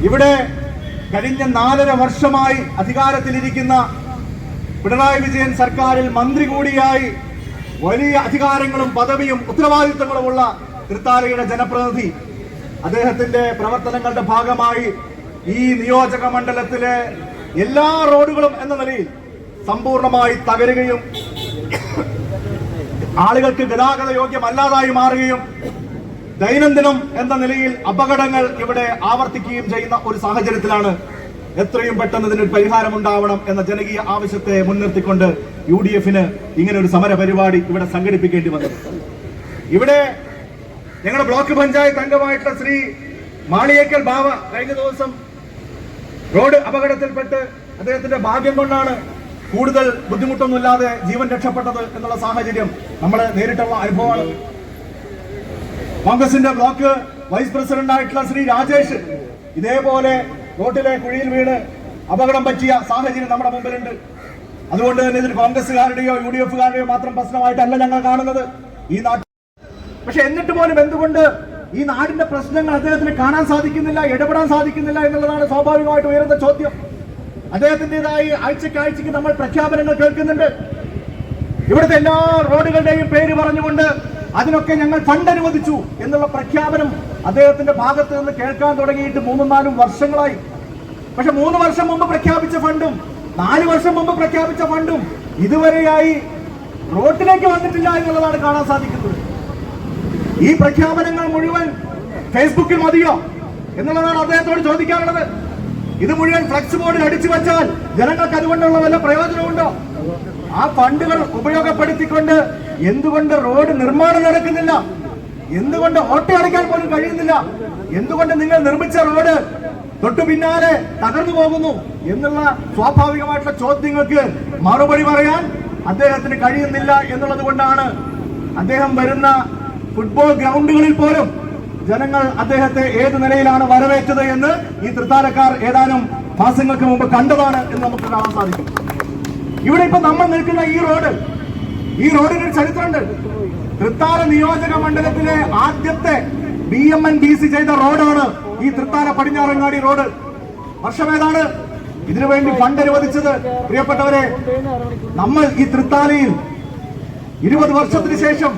ഇവിടെ കഴിഞ്ഞ നാലര വർഷമായി അധികാരത്തിലിരിക്കുന്ന പിണറായി വിജയൻ സർക്കാരിൽ മന്ത്രി കൂടിയായി വലിയ അധികാരങ്ങളും പദവിയും ഉത്തരവാദിത്തങ്ങളുമുള്ള തൃത്താലയുടെ ജനപ്രതിനിധി. അദ്ദേഹത്തിന്റെ പ്രവർത്തനങ്ങളുടെ ഭാഗമായി ഈ നിയോജക മണ്ഡലത്തിലെ എല്ലാ റോഡുകളും എന്ന നിലയിൽ സമ്പൂർണമായി തകരുകയും ആളുകൾക്ക് ഗതാഗത യോഗ്യമല്ലാതായി മാറുകയും ദൈനംദിനം എന്ന നിലയിൽ അപകടങ്ങൾ ഇവിടെ ആവർത്തിക്കുകയും ചെയ്യുന്ന ഒരു സാഹചര്യത്തിലാണ് എത്രയും പെട്ടെന്ന് ഇതിന് പരിഹാരം ഉണ്ടാവണം എന്ന ജനകീയ ആവശ്യത്തെ മുൻനിർത്തിക്കൊണ്ട് യു ഡി എഫിന് ഇങ്ങനെ ഒരു സമര പരിപാടി ഇവിടെ സംഘടിപ്പിക്കേണ്ടി വന്നത്. ഇവിടെ ഞങ്ങളുടെ ബ്ലോക്ക് പഞ്ചായത്ത് അംഗമായിട്ടുള്ള ശ്രീ മാളിയേക്കൽ ബാവ കഴിഞ്ഞ ദിവസം റോഡ് അപകടത്തിൽപ്പെട്ട് അദ്ദേഹത്തിന്റെ ഭാഗ്യം കൊണ്ടാണ് കൂടുതൽ ബുദ്ധിമുട്ടൊന്നുമില്ലാതെ ജീവൻ രക്ഷപ്പെട്ടത് എന്നുള്ള സാഹചര്യം നമ്മൾ നേരിട്ടുള്ള അനുഭവമാണ്. കോൺഗ്രസിന്റെ ബ്ലോക്ക് വൈസ് പ്രസിഡന്റ് ആയിട്ടുള്ള ശ്രീ രാജേഷ് ഇതേപോലെ റോട്ടിലെ കുഴിയിൽ വീണ് അപകടം പറ്റിയ സാഹചര്യം നമ്മുടെ മുമ്പിലുണ്ട്. അതുകൊണ്ട് തന്നെ ഇതിൽ കോൺഗ്രസ്സുകാരുടെയോ യു ഡി എഫുകാരുടെയോ മാത്രം പ്രശ്നമായിട്ടല്ല ഞങ്ങൾ കാണുന്നത്. ഈ നാട്ടിൽ പക്ഷെ എന്നിട്ട് പോലും എന്തുകൊണ്ട് ഈ നാടിന്റെ പ്രശ്നങ്ങൾ അദ്ദേഹത്തിന് കാണാൻ സാധിക്കുന്നില്ല ഇടപെടാൻ സാധിക്കുന്നില്ല എന്നുള്ളതാണ് സ്വാഭാവികമായിട്ട് ഉയരുന്ന ചോദ്യം. അദ്ദേഹത്തിന്റെതായി ആഴ്ചക്കാഴ്ചക്ക് ആഴ്ചക്ക് നമ്മൾ പ്രഖ്യാപനങ്ങൾ കേൾക്കുന്നുണ്ട്. ഇവിടുത്തെ എല്ലാ റോഡുകളുടെയും പേര് പറഞ്ഞുകൊണ്ട് അതിനൊക്കെ ഞങ്ങൾ ഫണ്ട് അനുവദിച്ചു എന്നുള്ള പ്രഖ്യാപനം അദ്ദേഹത്തിന്റെ ഭാഗത്ത് നിന്ന് കേൾക്കാൻ തുടങ്ങിയിട്ട് മൂന്നും നാലും വർഷങ്ങളായി. പക്ഷെ മൂന്ന് വർഷം മുമ്പ് പ്രഖ്യാപിച്ച ഫണ്ടും നാല് വർഷം മുമ്പ് പ്രഖ്യാപിച്ച ഫണ്ടും ഇതുവരെയായി റോട്ടിലേക്ക് വന്നിട്ടില്ല എന്നുള്ളതാണ് കാണാൻ സാധിക്കുന്നത്. ഈ പ്രഖ്യാപനങ്ങൾ മുഴുവൻ ഫേസ്ബുക്കിൽ മതിയോ എന്നുള്ളതാണ് അദ്ദേഹത്തോട് ചോദിക്കാനുള്ളത്. ഇത് മുഴുവൻ ഫ്ലക്സ് ബോർഡിൽ അടിച്ചു വെച്ചാൽ ജനങ്ങൾക്ക് അതുകൊണ്ടുള്ള വല്ല പ്രയോജനമുണ്ടോ? ആ ഫണ്ടുകൾ ഉപയോഗപ്പെടുത്തിക്കൊണ്ട് എന്തുകൊണ്ട് റോഡ് നിർമ്മാണം നടക്കുന്നില്ല? എന്തുകൊണ്ട് ഓട്ടോ അടയ്ക്കാൻ പോലും കഴിയുന്നില്ല? എന്തുകൊണ്ട് നിങ്ങൾ നിർമ്മിച്ച റോഡ് തൊട്ടു പിന്നാലെ തകർന്നു പോകുന്നു? എന്നുള്ള സ്വാഭാവികമായിട്ടുള്ള ചോദ്യങ്ങൾക്ക് മറുപടി പറയാൻ അദ്ദേഹത്തിന് കഴിയുന്നില്ല എന്നുള്ളത് കൊണ്ടാണ് അദ്ദേഹം വരുന്ന ഫുട്ബോൾ ഗ്രൗണ്ടുകളിൽ പോലും ജനങ്ങൾ അദ്ദേഹത്തെ ഏത് നിലയിലാണ് വരവേറ്റത് എന്ന് ഈ തൃത്താലക്കാർ ഏതാനും മാസങ്ങൾക്ക് മുമ്പ് കണ്ടതാണ് എന്ന് നമുക്ക് കാണാൻ സാധിക്കും ഇവിടെ ഇപ്പൊ നമ്മൾ നിൽക്കുന്ന ഈ റോഡ് ഈ റോഡിന് ഒരു ചരിത്രമുണ്ട്. തൃത്താല നിയോജക മണ്ഡലത്തിലെ ആദ്യത്തെ B M N D C ചെയ്ത റോഡാണ് ഈ തൃത്താല പടിഞ്ഞാറങ്ങാടി റോഡ്. വർഷം ഏതാണ്? ഇതിനു വേണ്ടി ഫണ്ട് അനുവദിച്ചത്. പ്രിയപ്പെട്ടവരെ നമ്മൾ ഈ തൃത്താലയിൽ ഇരുപത് വർഷത്തിന് ശേഷം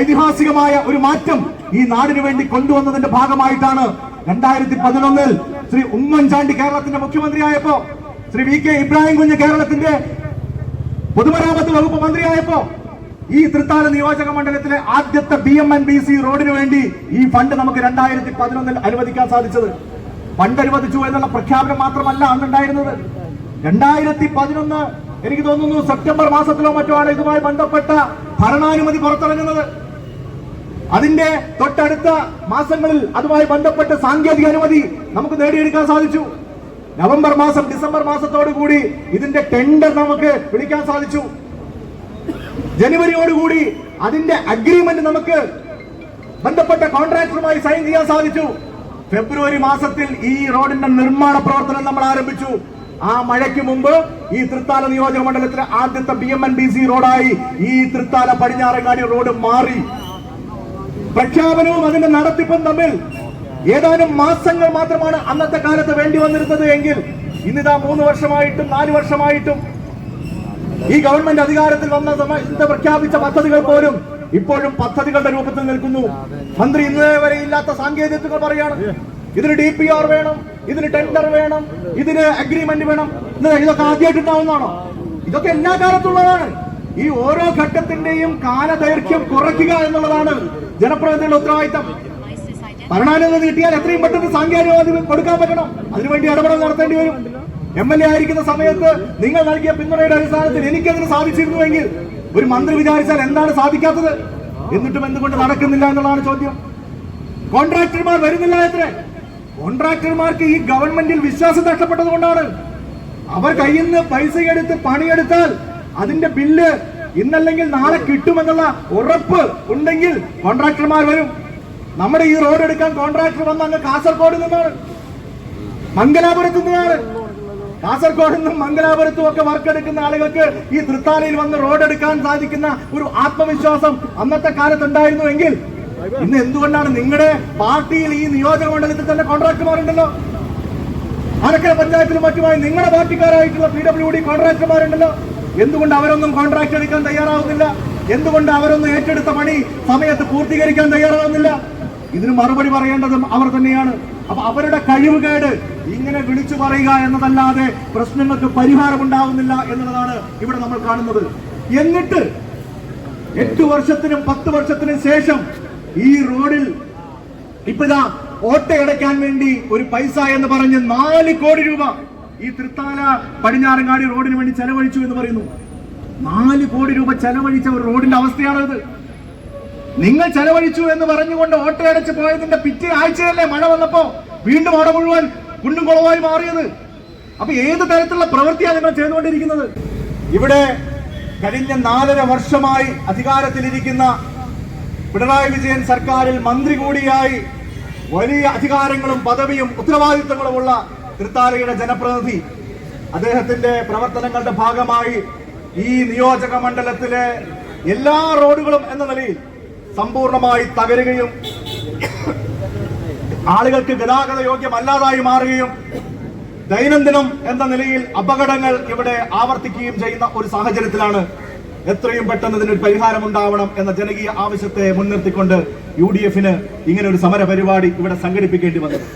ഐതിഹാസികമായ ഒരു മാറ്റം ഈ നാടിനു വേണ്ടി കൊണ്ടുവന്നതിന്റെ ഭാഗമായിട്ടാണ് രണ്ടായിരത്തി പതിനൊന്നിൽ ശ്രീ ഉമ്മൻചാണ്ടി കേരളത്തിന്റെ മുഖ്യമന്ത്രിയായപ്പോ ശ്രീ വി കെ ഇബ്രാഹിം കുഞ്ഞ് കേരളത്തിന്റെ പൊതുമരാമത്ത് വകുപ്പ് മന്ത്രിയായപ്പോ ഈ തൃത്താല നിയോജക മണ്ഡലത്തിലെ ആദ്യത്തെ B M N B C റോഡിന് വേണ്ടി ഈ ഫണ്ട് നമുക്ക് രണ്ടായിരത്തി പതിനൊന്നിൽ അനുവദിക്കാൻ സാധിച്ചത്. ഫണ്ട് അനുവദിച്ചു എന്നുള്ള പ്രഖ്യാപനം മാത്രമല്ല അന്നുണ്ടായിരുന്നത്. രണ്ടായിരത്തി പതിനൊന്ന് എനിക്ക് തോന്നുന്നു സെപ്റ്റംബർ മാസത്തിലോ മറ്റോ ആണ് ഇതുമായി ബന്ധപ്പെട്ട ഭരണാനുമതി പുറത്തിറങ്ങുന്നത്. അതിന്റെ തൊട്ടടുത്ത മാസങ്ങളിൽ അതുമായി ബന്ധപ്പെട്ട് സാങ്കേതിക അനുമതി നമുക്ക് നേടിയെടുക്കാൻ സാധിച്ചു. നവംബർ മാസം ഡിസംബർ മാസത്തോടു കൂടി ഇതിന്റെ ടെൻഡർ നമുക്ക് വിളിക്കാൻ സാധിച്ചു. ജനുവരിയോടുകൂടി അതിന്റെ അഗ്രിമെന്റ് നമുക്ക് ബന്ധപ്പെട്ട കോൺട്രാക്ടറുമായി സൈൻ ചെയ്യാൻ സാധിച്ചു. ഫെബ്രുവരി മാസത്തിൽ ഈ റോഡിന്റെ നിർമ്മാണ പ്രവർത്തനം നമ്മൾ ആരംഭിച്ചു. ആ മഴയ്ക്ക് മുമ്പ് ഈ തൃത്താല നിയോജക മണ്ഡലത്തിലെ ആദ്യത്തെ B M N B C റോഡായി ഈ തൃത്താല പടിഞ്ഞാറങ്ങാടി റോഡ് മാറി. പ്രഖ്യാപനവും അതിന്റെ നടത്തിപ്പും തമ്മിൽ ഏതാനും മാസങ്ങൾ മാത്രമാണ് അന്നത്തെ കാലത്ത് വേണ്ടി വന്നിരുന്നത് എങ്കിൽ ഇന്നിതാ മൂന്ന് വർഷമായിട്ടും നാല് വർഷമായിട്ടും ഈ ഗവൺമെന്റ് അധികാരത്തിൽ വന്ന സമയത്ത് പ്രഖ്യാപിച്ച പദ്ധതികൾ പോലും ഇപ്പോഴും പദ്ധതികളുടെ രൂപത്തിൽ നിൽക്കുന്നു. മന്ത്രി ഇന്നേ വരെ ഇല്ലാത്ത സാങ്കേതികത്വങ്ങൾ പറയാണ്. ഇതിന് ഡി പി ആർ വേണം ഇതിന് ടെൻഡർ വേണം ഇതിന് അഗ്രിമെന്റ് വേണം. ഇതൊക്കെ ആദ്യമായിട്ടുണ്ടാവുന്നതാണോ ഇതൊക്കെ എല്ലാ കാലത്തുള്ളതാണ്. ഈ ഓരോ ഘട്ടത്തിന്റെയും കാലദൈർഘ്യം കുറയ്ക്കുക എന്നുള്ളതാണ് ജനപ്രതിനിധികളുടെ ഉത്തരവാദിത്തം. ഭരണാനുമതി കിട്ടിയാൽ എത്രയും പെട്ടെന്ന് സാങ്കേതികവാദി കൊടുക്കാൻ പറ്റണം. അതിനുവേണ്ടി ഇടപെടൽ നടത്തേണ്ടി വരും. എം എൽ എ ആയിരിക്കുന്ന സമയത്ത് നിങ്ങൾ നൽകിയ പിന്തുണയുടെ അടിസ്ഥാനത്തിൽ എനിക്കതിന് സാധിച്ചിരുന്നുവെങ്കിൽ ഒരു മന്ത്രി വിചാരിച്ചാൽ എന്താണ് സാധിക്കാത്തത്? എന്നിട്ടും എന്തുകൊണ്ട് നടക്കുന്നില്ല എന്നുള്ളതാണ് ചോദ്യം. കോൺട്രാക്ടർമാർ വരുന്നില്ല എത്ര? കോൺട്രാക്ടർമാർക്ക് ഈ ഗവൺമെന്റിൽ വിശ്വാസം നഷ്ടപ്പെട്ടത് കൊണ്ടാണ്. അവർ കയ്യിൽ നിന്ന് പൈസ എടുത്ത് പണിയെടുത്താൽ അതിന്റെ ബില്ല് ഇന്നല്ലെങ്കിൽ നാളെ കിട്ടുമെന്നുള്ള ഉറപ്പ് ഉണ്ടെങ്കിൽ കോൺട്രാക്ടർമാർ വരും. നമ്മുടെ ഈ റോഡ് എടുക്കാൻ കോൺട്രാക്ടർ വന്ന അങ്ങ് കാസർഗോഡ് നിന്നാണ്. മംഗലാപുരത്ത് നിന്നാണ്. കാസർഗോഡ് നിന്നും മംഗലാപുരത്തും ഒക്കെ വർക്ക് എടുക്കുന്ന ആളുകൾക്ക് ഈ തൃത്താലയിൽ വന്ന് റോഡ് എടുക്കാൻ സാധിക്കുന്ന ഒരു ആത്മവിശ്വാസം അന്നത്തെ കാലത്ത് ഉണ്ടായിരുന്നുവെങ്കിൽ ഇന്ന് എന്തുകൊണ്ടാണ് നിങ്ങളുടെ പാർട്ടിയിൽ ഈ നിയോജക മണ്ഡലത്തിൽ തന്നെ കോൺട്രാക്ടർമാരുണ്ടല്ലോ? അരക്കര പഞ്ചായത്തിലും മറ്റുമായി നിങ്ങളുടെ പാർട്ടിക്കാരായിട്ടുള്ള പി ഡബ്ല്യു ഡി കോൺട്രാക്ടർമാരുണ്ടല്ലോ? എന്തുകൊണ്ട് അവരൊന്നും കോൺട്രാക്ട് എടുക്കാൻ തയ്യാറാവുന്നില്ല? എന്തുകൊണ്ട് അവരൊന്നും ഏറ്റെടുത്ത പണി സമയത്ത് പൂർത്തീകരിക്കാൻ തയ്യാറാവുന്നില്ല? ഇതിന് മറുപടി പറയേണ്ടതും അവർ തന്നെയാണ്. അപ്പൊ അവരുടെ കഴിവുകേട് ഇങ്ങനെ വിളിച്ചു പറയുക എന്നതല്ലാതെ പ്രശ്നങ്ങൾക്ക് പരിഹാരമുണ്ടാവുന്നില്ല എന്നുള്ളതാണ് ഇവിടെ നമ്മൾ കാണുന്നത്. എന്നിട്ട് എട്ട് വർഷത്തിനും പത്ത് വർഷത്തിനും ശേഷം ഈ റോഡിൽ ഇപ്പതാ ഓട്ടയടയ്ക്കാൻ വേണ്ടി ഒരു പൈസ എന്ന് പറഞ്ഞ് നാല് കോടി രൂപ ഈ തൃത്താല പടിഞ്ഞാറങ്ങാടി റോഡിന് വേണ്ടി ചെലവഴിച്ചു എന്ന് പറയുന്നു. നാല് കോടി രൂപ ചെലവഴിച്ച ഒരു റോഡിന്റെ അവസ്ഥയാണ് ഇത് നിങ്ങൾ ചെലവഴിച്ചു എന്ന് പറഞ്ഞുകൊണ്ട് ഓട്ടയടച്ച് പോയതിന്റെ പിറ്റേ ആഴ്ചയല്ലേ മഴ വന്നപ്പോ വീണ്ടും അവിടെ മുഴുവൻ കുണ്ടും കുളമായി മാറിയത്? അപ്പൊ ഏത് തരത്തിലുള്ള പ്രവൃത്തിയാണ് നിങ്ങൾ ചെയ്തുകൊണ്ടിരിക്കുന്നത്? ഇവിടെ കഴിഞ്ഞ നാലര വർഷമായി അധികാരത്തിലിരിക്കുന്ന പിണറായി വിജയൻ സർക്കാരിൽ മന്ത്രി കൂടിയായി വലിയ അധികാരങ്ങളും പദവിയും ഉത്തരവാദിത്തങ്ങളുമുള്ള തൃത്താലയുടെ ജനപ്രതിനിധി അദ്ദേഹത്തിന്റെ പ്രവർത്തനങ്ങളുടെ ഭാഗമായി ഈ നിയോജക മണ്ഡലത്തിലെ എല്ലാ റോഡുകളും എന്ന നിലയിൽ സമ്പൂർണമായി തകരുകയും ആളുകൾക്ക് ഗതാഗത യോഗ്യമല്ലാതായി മാറുകയും ദൈനംദിനം എന്ന നിലയിൽ അപകടങ്ങൾ ഇവിടെ ആവർത്തിക്കുകയും ചെയ്യുന്ന ഒരു സാഹചര്യത്തിലാണ് എത്രയും പെട്ടെന്ന് ഇതിനൊരു പരിഹാരം ഉണ്ടാവണം എന്ന ജനകീയ ആവശ്യത്തെ മുൻനിർത്തിക്കൊണ്ട് യു ഡി എഫിന് ഇങ്ങനെ ഒരു സമര പരിപാടി ഇവിടെ സംഘടിപ്പിക്കേണ്ടി വന്നത്.